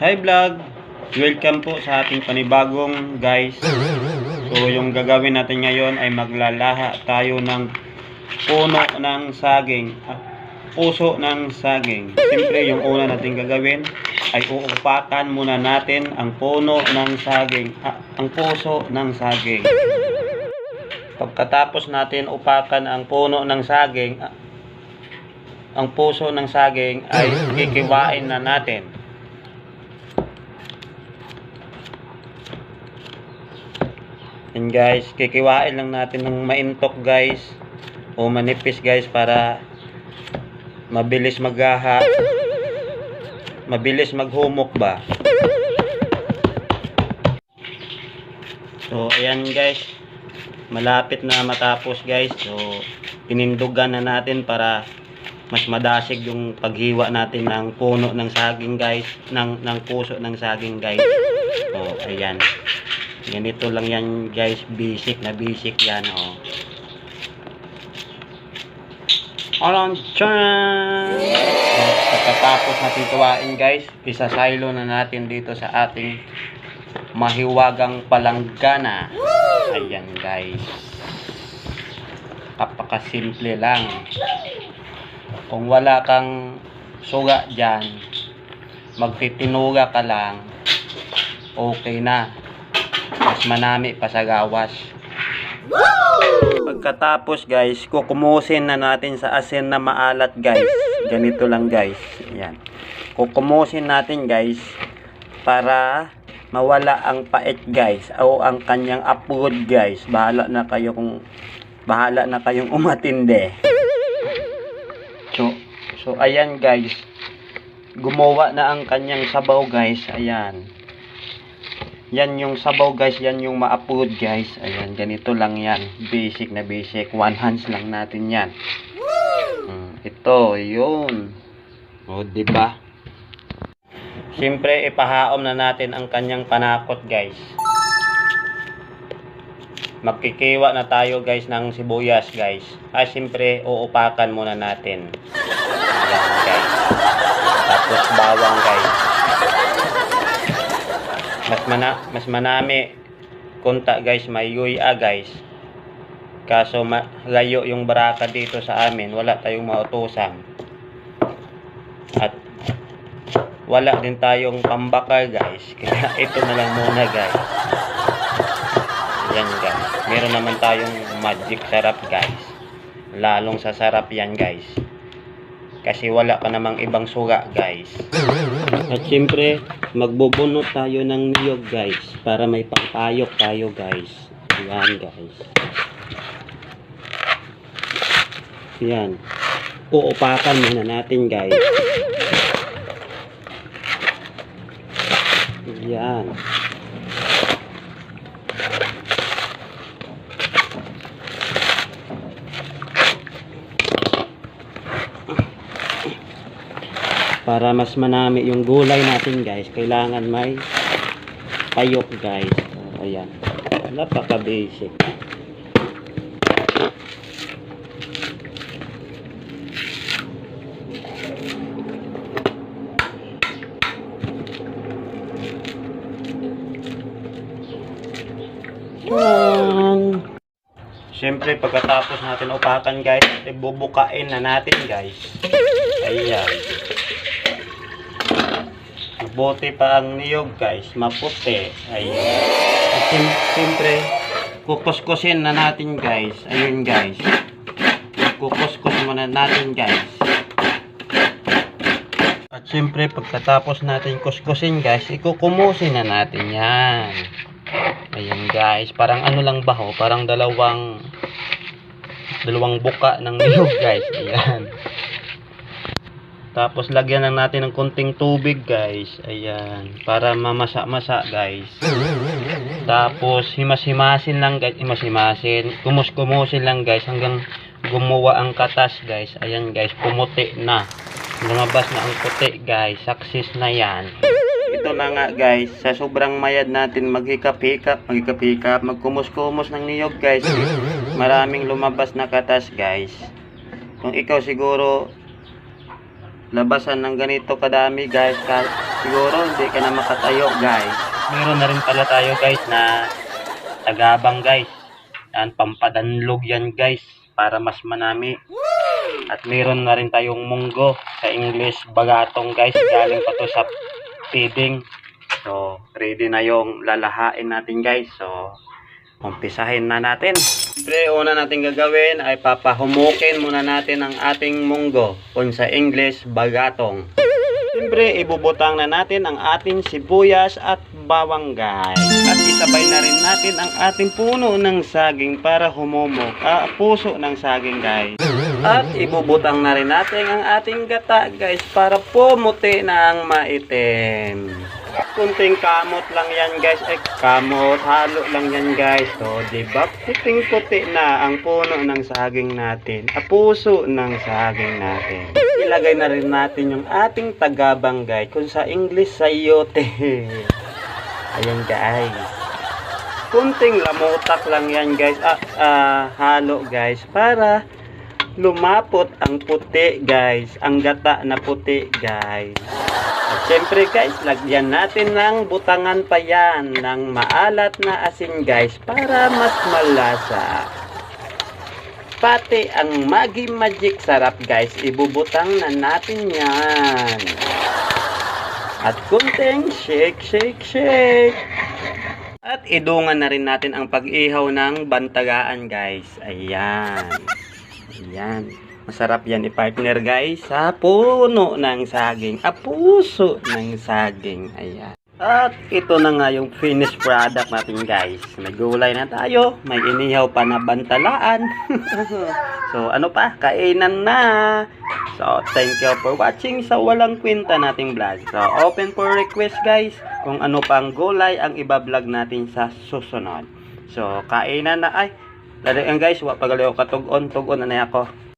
Hi vlog! Welcome po sa ating panibagong guys. So yung gagawin natin ngayon ay maglalaha tayo ng puno ng saging. Ah, puso ng saging. Siyempre yung una natin gagawin ay uupakan muna natin ang puno ng saging. Ah, ang puso ng saging. Pagkatapos natin upakan ang puno ng saging, ah, ang puso ng saging ay kikiwain na natin. Yan guys, kikiwain lang natin ng maintok guys. O manipis guys para mabilis maghaha mabilis maghumok ba? So ayan guys. Malapit na matapos guys. So pinindugan na natin para mas madasig yung paghiwa natin ng puno ng saging guys. Ng, ng puso ng saging guys. So ayan ganito lang yan guys basic na basic yan oh Alam dyan! Pagkatapos natin tuwain guys, isasilo na natin dito sa ating mahiwagang palanggana. Ayan guys. Kapakasimple lang. Kung wala kang suga dyan, magtitinuga ka lang, okay na. Mas manami pa sa gawas. Pagkatapos guys, kukumusin na natin sa asin na maalat guys. Ganito lang guys. Yan. Kukumusin natin guys para mawala ang pait guys o ang kanyang apod guys. Bahala na kayo kung bahala na kayong umatinde. So, so ayan guys. Gumawa na ang kanyang sabaw guys. Ayan. Yan yung sabaw guys, yan yung ma-upload guys. Ayan, ganito lang yan. Basic na basic. One hands lang natin yan. Hmm, ito, yun. O, di ba? Siyempre, ipahaom na natin ang kanyang panakot guys. Magkikiwa na tayo guys ng sibuyas guys. Ah, siyempre, uupakan muna natin. Ayan guys. Tapos bawang guys mas mana mas manami kunta guys may yuya guys. Kaso layo yung baraka dito sa amin wala tayong mautusan at wala din tayong pambakal guys. Kaya ito na lang muna guys. Yan guys. Meron naman tayong magic sarap guys. Lalong sa sarap yan guys kasi wala pa namang ibang suga guys. At syempre magbubunot tayo ng niyog guys para may pangpayok tayo guys. Yan guys. Yan. Uupakan muna natin guys. Yan para mas manami yung gulay natin guys kailangan may payok guys ayan napaka basic Yan. Siyempre, pagkatapos natin upakan guys, ibubukain na natin guys. Ayan. Mabuti pa ang niyog guys, maputi. Ayan. At siyempre, kukuskusin na natin guys. Ayun guys. Kukuskus muna natin guys. At siyempre, pagkatapos natin kuskusin guys, ikukumusin na natin yan. Ayan guys, parang ano lang ba ho? Parang dalawang dalawang buka ng niyog guys. Ayan. Tapos lagyan lang natin ng konting tubig guys. Ayan. Para mamasa-masa guys. Tapos himas-himasin lang guys. Himas-himasin. Kumus-kumusin lang guys hanggang gumawa ang katas guys. Ayan guys. Pumuti na. Lumabas na ang puti guys. Success na yan. Ito na nga guys, sa sobrang mayad natin maghikap-hikap, maghikap-hikap, magkumus-kumus ng niyog guys. Maraming lumabas na katas guys. Kung ikaw siguro labasan ng ganito kadami guys. Ka siguro hindi ka na makatayo guys. Meron na rin pala tayo guys na tagabang guys. Yan, pampadanlog yan guys para mas manami. At meron na rin tayong munggo sa English bagatong guys. Galing pa to sa feeding. So, ready na yung lalahain natin guys. So, umpisahin na natin. Pre, una natin gagawin ay papahumukin muna natin ang ating munggo. Kung sa English, bagatong. Siyempre, ibubutang na natin ang ating sibuyas at bawang guys. At isabay na rin natin ang ating puno ng saging para humumok. Ah, puso ng saging guys. At ibubutang na rin natin ang ating gata guys para pumuti na ang maitim. Kunting kamot lang yan guys. Eh, kamot, halo lang yan guys. So, di ba? Puting puti na ang puno ng saging natin. A puso ng saging natin. Ilagay na rin natin yung ating tagabang guys. Kung sa English, sayote. Ayan guys. Kunting lamutak lang yan guys. Ah, ah, halo guys. Para lumapot ang puti guys. Ang gata na puti guys. At syempre guys, lagyan natin ng butangan pa yan ng maalat na asin guys para mas malasa. Pati ang Maggi Magic sarap guys, ibubutang na natin yan. At kunting shake, shake, shake. At idungan na rin natin ang pag-ihaw ng bantagaan guys. Ayan. Ayan. Masarap yan i-partner guys sa puno ng saging. A puso ng saging. Ayan. At ito na nga yung finished product natin guys. May gulay na tayo. May inihaw pa na bantalaan. so ano pa? Kainan na. So thank you for watching sa walang kwenta nating vlog. So open for request guys. Kung ano pang gulay ang ibablog natin sa susunod. So kainan na ay. Lalo yan guys, wa pagalayo katugon, tugon na na ako.